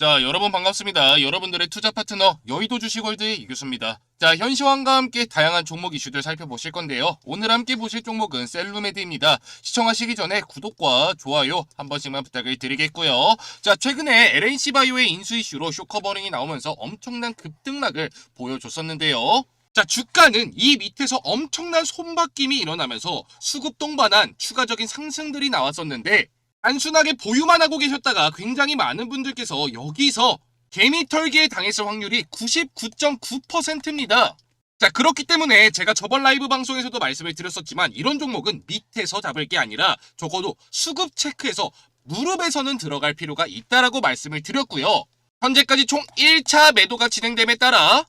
자, 여러분 반갑습니다. 여러분들의 투자 파트너 여의도 주식월드의 이교수입니다. 자, 현 시황과 함께 다양한 종목 이슈들 살펴보실 건데요. 오늘 함께 보실 종목은 셀루메드입니다. 시청하시기 전에 구독과 좋아요 한 번씩만 부탁을 드리겠고요. 자, 최근에 LNC 바이오의 인수 이슈로 쇼커버링이 나오면서 엄청난 급등락을 보여줬었는데요. 자, 주가는 이 밑에서 엄청난 손바뀜이 일어나면서 수급 동반한 추가적인 상승들이 나왔었는데 단순하게 보유만 하고 계셨다가 굉장히 많은 분들께서 여기서 개미 털기에 당했을 확률이 99.9%입니다. 자, 그렇기 때문에 제가 저번 라이브 방송에서도 말씀을 드렸었지만 이런 종목은 밑에서 잡을 게 아니라 적어도 수급 체크에서 무릎에서는 들어갈 필요가 있다라고 말씀을 드렸고요. 현재까지 총 1차 매도가 진행됨에 따라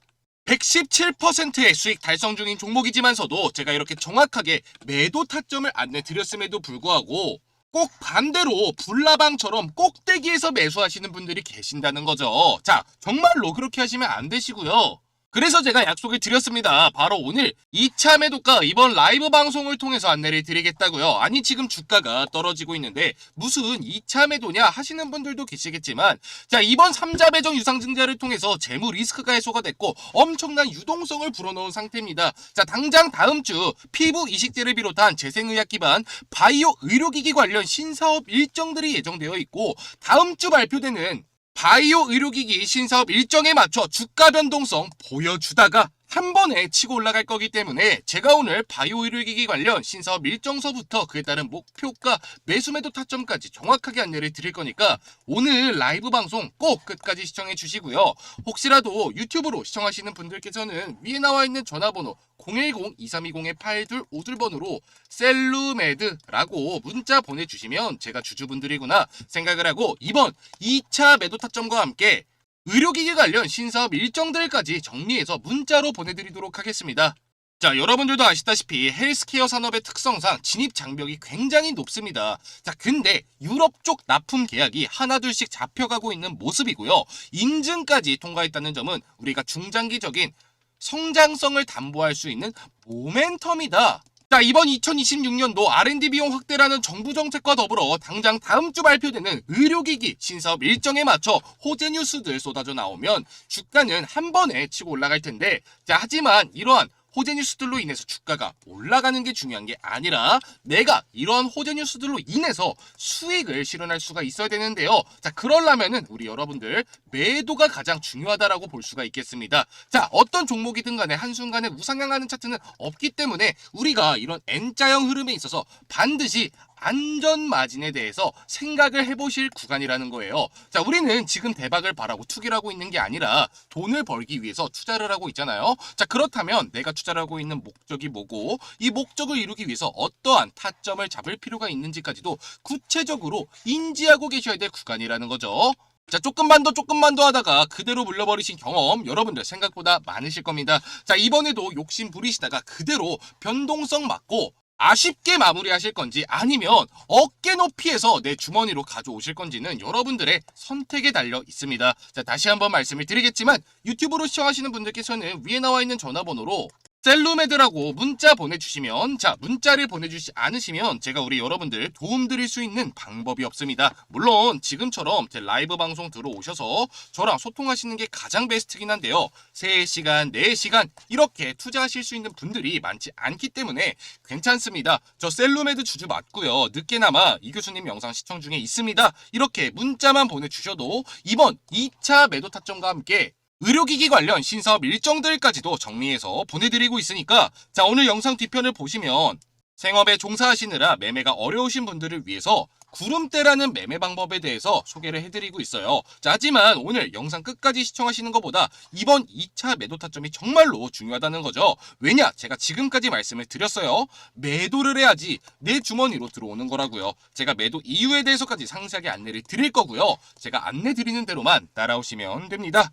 117%의 수익 달성 중인 종목이지만서도 제가 이렇게 정확하게 매도 타점을 안내 드렸음에도 불구하고 꼭 반대로 불나방처럼 꼭대기에서 매수하시는 분들이 계신다는 거죠. 자, 정말로 그렇게 하시면 안 되시고요. 그래서 제가 약속을 드렸습니다. 바로 오늘 2차 매도가 이번 라이브 방송을 통해서 안내를 드리겠다고요. 아니 지금 주가가 떨어지고 있는데 무슨 2차 매도냐 하시는 분들도 계시겠지만 자 이번 3자 배정 유상증자를 통해서 재무 리스크가 해소가 됐고 엄청난 유동성을 불어넣은 상태입니다. 자 당장 다음 주 피부 이식제를 비롯한 재생의학 기반 바이오 의료기기 관련 신사업 일정들이 예정되어 있고 다음 주 발표되는 바이오 의료기기 신사업 일정에 맞춰 주가 변동성 보여주다가 한 번에 치고 올라갈 거기 때문에 제가 오늘 바이오 의료기기 관련 신사업 일정서부터 그에 따른 목표가 매수매도 타점까지 정확하게 안내를 드릴 거니까 오늘 라이브 방송 꼭 끝까지 시청해 주시고요. 혹시라도 유튜브로 시청하시는 분들께서는 위에 나와 있는 전화번호 010-2320-8252번으로 셀루메드라고 문자 보내주시면 제가 주주분들이구나 생각을 하고 이번 2차 매도 타점과 함께 의료기기 관련 신사업 일정들까지 정리해서 문자로 보내드리도록 하겠습니다. 자, 여러분들도 아시다시피 헬스케어 산업의 특성상 진입 장벽이 굉장히 높습니다. 자, 근데 유럽 쪽 납품 계약이 하나둘씩 잡혀가고 있는 모습이고요. 인증까지 통과했다는 점은 우리가 중장기적인 성장성을 담보할 수 있는 모멘텀이다. 자, 이번 2026년도 R&D 비용 확대라는 정부 정책과 더불어 당장 다음 주 발표되는 의료기기 신사업 일정에 맞춰 호재 뉴스들 쏟아져 나오면 주가는 한 번에 치고 올라갈 텐데, 자, 하지만 이러한 호재 뉴스들로 인해서 주가가 올라가는 게 중요한 게 아니라 내가 이러한 호재 뉴스들로 인해서 수익을 실현할 수가 있어야 되는데요. 자, 그러려면은 우리 여러분들 매도가 가장 중요하다라고 볼 수가 있겠습니다. 자, 어떤 종목이든 간에 한순간에 우상향하는 차트는 없기 때문에 우리가 이런 N자형 흐름에 있어서 반드시 안전 마진에 대해서 생각을 해보실 구간이라는 거예요. 자, 우리는 지금 대박을 바라고 투기를 하고 있는 게 아니라 돈을 벌기 위해서 투자를 하고 있잖아요. 자, 그렇다면 내가 투자를 하고 있는 목적이 뭐고 이 목적을 이루기 위해서 어떠한 타점을 잡을 필요가 있는지까지도 구체적으로 인지하고 계셔야 될 구간이라는 거죠. 자, 조금만 더 조금만 더 하다가 그대로 물려버리신 경험 여러분들 생각보다 많으실 겁니다. 자, 이번에도 욕심 부리시다가 그대로 변동성 맞고 아쉽게 마무리하실 건지 아니면 어깨 높이에서 내 주머니로 가져오실 건지는 여러분들의 선택에 달려 있습니다. 자, 다시 한번 말씀을 드리겠지만 유튜브로 시청하시는 분들께서는 위에 나와 있는 전화번호로 셀루메드라고 문자 보내주시면 자 문자를 보내주시 않으시면 제가 우리 여러분들 도움 드릴 수 있는 방법이 없습니다. 물론 지금처럼 제 라이브 방송 들어오셔서 저랑 소통하시는 게 가장 베스트긴 한데요. 3시간, 4시간 이렇게 투자하실 수 있는 분들이 많지 않기 때문에 괜찮습니다. 저 셀루메드 주주 맞고요. 늦게나마 이 교수님 영상 시청 중에 있습니다. 이렇게 문자만 보내주셔도 이번 2차 매도 타점과 함께 의료기기 관련 신사업 일정들까지도 정리해서 보내드리고 있으니까 자 오늘 영상 뒤편을 보시면 생업에 종사하시느라 매매가 어려우신 분들을 위해서 구름대라는 매매 방법에 대해서 소개를 해드리고 있어요. 자, 하지만 오늘 영상 끝까지 시청하시는 것보다 이번 2차 매도 타점이 정말로 중요하다는 거죠. 왜냐? 제가 지금까지 말씀을 드렸어요. 매도를 해야지 내 주머니로 들어오는 거라고요. 제가 매도 이유에 대해서까지 상세하게 안내를 드릴 거고요. 제가 안내 드리는 대로만 따라오시면 됩니다.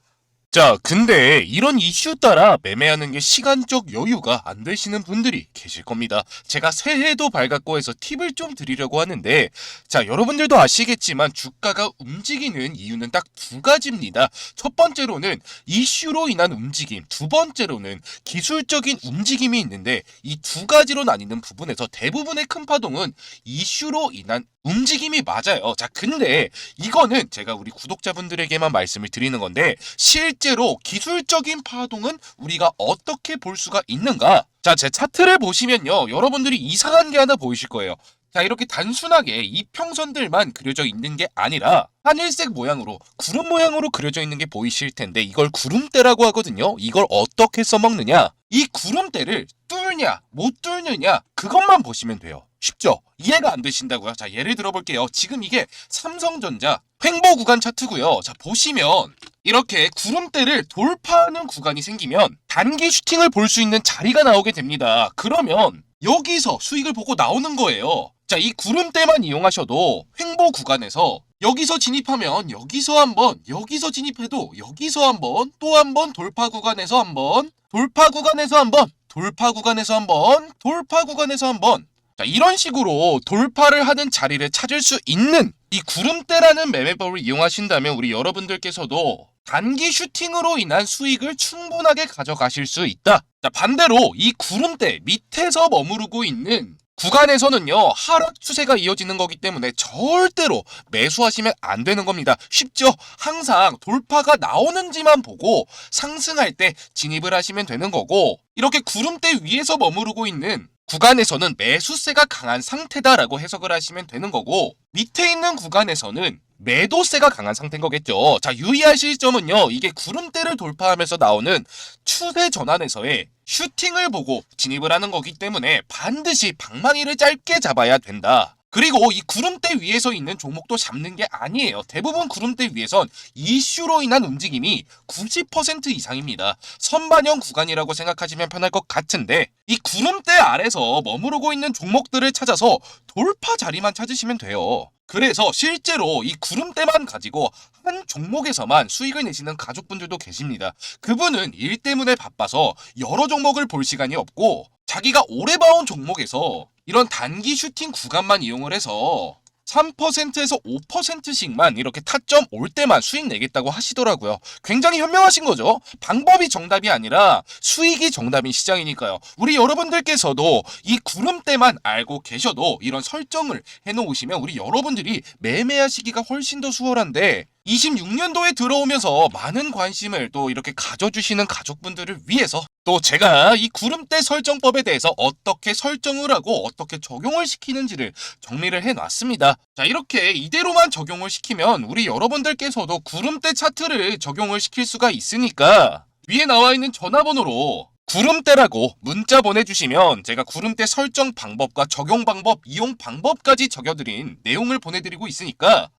자, 근데 이런 이슈 따라 매매하는 게 시간적 여유가 안 되시는 분들이 계실 겁니다. 제가 새해도 밝았고 해서 팁을 좀 드리려고 하는데, 자, 여러분들도 아시겠지만 주가가 움직이는 이유는 딱 두 가지입니다. 첫 번째로는 이슈로 인한 움직임, 두 번째로는 기술적인 움직임이 있는데, 이 두 가지로 나뉘는 부분에서 대부분의 큰 파동은 이슈로 인한 움직임이 맞아요. 자, 근데 이거는 제가 우리 구독자분들에게만 말씀을 드리는 건데 실 제로 기술적인 파동은 우리가 어떻게 볼 수가 있는가? 자, 제 차트를 보시면요. 여러분들이 이상한 게 하나 보이실 거예요. 자, 이렇게 단순하게 이평선들만 그려져 있는 게 아니라 하늘색 모양으로 구름 모양으로 그려져 있는 게 보이실 텐데 이걸 구름대라고 하거든요. 이걸 어떻게 써먹느냐? 이 구름대를 뚫냐, 못 뚫느냐 그것만 보시면 돼요. 쉽죠? 이해가 안 되신다고요? 자, 예를 들어 볼게요. 지금 이게 삼성전자 횡보 구간 차트고요. 자, 보시면 이렇게 구름대를 돌파하는 구간이 생기면 단기 슈팅을 볼 수 있는 자리가 나오게 됩니다. 그러면 여기서 수익을 보고 나오는 거예요. 자, 이 구름대만 이용하셔도 횡보 구간에서 여기서 진입하면 여기서 한번, 여기서 진입해도 여기서 한번, 또 한번 돌파 구간에서 한번, 돌파 구간에서 한번, 돌파 구간에서 한번, 돌파 구간에서 한번. 자, 이런 식으로 돌파를 하는 자리를 찾을 수 있는 이 구름대라는 매매법을 이용하신다면 우리 여러분들께서도 단기 슈팅으로 인한 수익을 충분하게 가져가실 수 있다. 자, 반대로 이 구름대 밑에서 머무르고 있는 구간에서는요 하락 추세가 이어지는 거기 때문에 절대로 매수하시면 안 되는 겁니다. 쉽죠? 항상 돌파가 나오는지만 보고 상승할 때 진입을 하시면 되는 거고 이렇게 구름대 위에서 머무르고 있는 구간에서는 매수세가 강한 상태다라고 해석을 하시면 되는 거고 밑에 있는 구간에서는 매도세가 강한 상태인 거겠죠. 자, 유의하실 점은요. 이게 구름대를 돌파하면서 나오는 추세 전환에서의 슈팅을 보고 진입을 하는 거기 때문에 반드시 방망이를 짧게 잡아야 된다. 그리고 이 구름대 위에서 있는 종목도 잡는 게 아니에요. 대부분 구름대 위에선 이슈로 인한 움직임이 90% 이상입니다. 선반영 구간이라고 생각하시면 편할 것 같은데 이 구름대 아래서 머무르고 있는 종목들을 찾아서 돌파 자리만 찾으시면 돼요. 그래서 실제로 이 구름대만 가지고 한 종목에서만 수익을 내시는 가족분들도 계십니다. 그분은 일 때문에 바빠서 여러 종목을 볼 시간이 없고 자기가 오래 봐온 종목에서 이런 단기 슈팅 구간만 이용을 해서 3%에서 5%씩만 이렇게 타점 올 때만 수익 내겠다고 하시더라고요. 굉장히 현명하신 거죠. 방법이 정답이 아니라 수익이 정답인 시장이니까요. 우리 여러분들께서도 이 구름대만 알고 계셔도 이런 설정을 해놓으시면 우리 여러분들이 매매하시기가 훨씬 더 수월한데 26년도에 들어오면서 많은 관심을 또 이렇게 가져주시는 가족분들을 위해서 또 제가 이 구름대 설정법에 대해서 어떻게 설정을 하고 어떻게 적용을 시키는지를 정리를 해놨습니다. 자 이렇게 이대로만 적용을 시키면 우리 여러분들께서도 구름대 차트를 적용을 시킬 수가 있으니까 위에 나와 있는 전화번호로 구름대라고 문자 보내주시면 제가 구름대 설정 방법과 적용 방법, 이용 방법까지 적어드린 내용을 보내드리고 있으니까